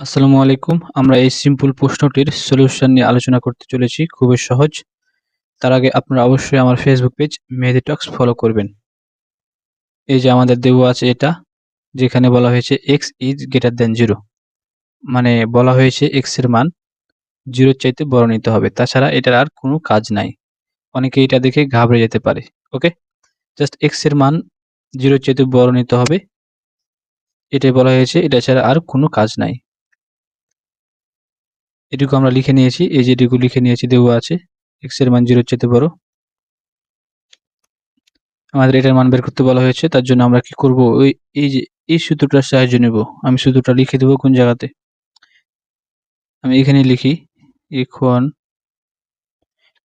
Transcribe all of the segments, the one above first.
আসসালামু আলাইকুম। আমরা এই সিম্পল প্রশ্নটির সলিউশন নিয়ে আলোচনা করতে চলেছি। খুবই সহজ। তার আগে আপনারা অবশ্যই আমার Facebook page Mehedi talks follow করবেন। এই যে আমাদের দেওয়া আছে এটা, যেখানে বলা হয়েছে x is greater than zero মানে বলা হয়েছে এক্সের মান জিরোর চাইতে বড় নিতে হবে। তাছাড়া এটার আর কোনো কাজ নাই। অনেকে এটা দেখে ঘাবড়ে যেতে পারে। ওকে জাস্ট এক্সের মান জিরোর চাইতে বড় নিতে হবে। এটাই বলা হয়েছে। এটা ছাড়া আর কোনো কাজ নাই। এটুকু আমরা লিখে নিয়েছি, এই যে এটুকু লিখে নিয়েছি, দেওয়া আছে এক্সের মান জিরোর চেয়ে বড়। আমাদের এটার মান বের করতে বলা হয়েছে, তার জন্য আমরা কি করব? ওই, এই যে, এই সূত্রটার সাহায্য নেব। আমি সূত্রটা লিখে দেবো কোন জায়গাতে? আমি এখানে লিখি এখন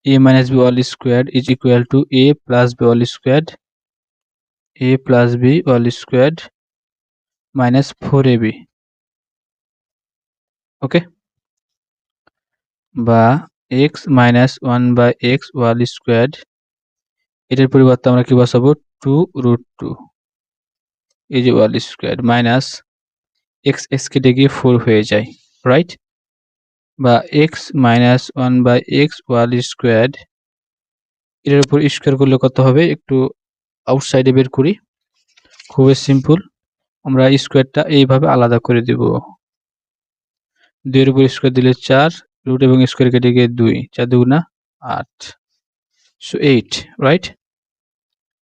a minus b whole square is equal to a plus b whole square a plus b whole square minus four a b okay বা x minus one by x whole square এটার পরিবর্তে আমরা কি বসাবো? টু রুট টু এই যে whole square minus x x কেটে গিয়ে ফোর হয়ে যায় রাইট বা x minus one by x whole square এটার উপর স্কোয়ার করলে কত হবে? একটু আউটসাইডে বের করি, খুবই সিম্পল আমরা স্কোয়ারটা এইভাবে আলাদা করে দেব। দুইয়ের উপর স্কোয়ার দিলে চার রুট এবং স্কোয়ার কেটে গিয়ে দুই, চার দুগুণা আট। So eight right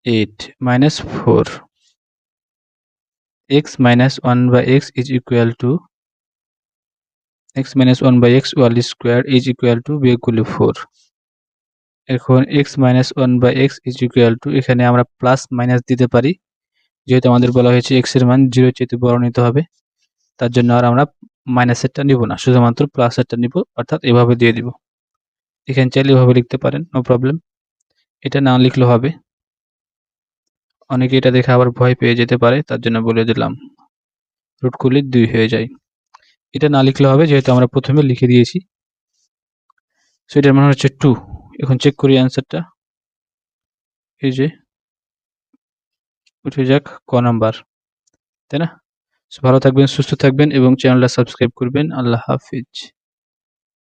eight minus four x minus one by x is equal to x minus one by x whole square is equal to বিয়োগ করলে ফোর এখন x minus one by x is equal to এখানে আমরা plus minus দিতে পারি। যেহেতু আমাদের বলা হয়েছে এক্সের মান জিরো চেয়ে বড় নিতে হবে। তার জন্য আর আমরা মাইনাসেরটা নিব না, শুধুমাত্র প্লাসেরটা নিব, অর্থাৎ এভাবে দিয়ে দিব। এখানে চাইলে এভাবে লিখতে পারেন নো প্রবলেম এটা না লিখলেও হবে। অনেকে এটা দেখে আবার ভয় পেয়ে যেতে পারে, তার জন্য বলে দিলাম। রুট করলে দুই হয়ে যায়। এটা না লিখলে হবে, যেহেতু আমরা প্রথমে লিখে দিয়েছি। সো এটার মানে হচ্ছে টু এখন চেক করি অ্যান্সারটা এই যে, উঠে যাক ক নাম্বার তাই না? ভালো থাকবেন সুস্থ থাকবেন এবং চ্যানেলটা সাবস্ক্রাইব করবেন। আল্লাহ হাফিজ।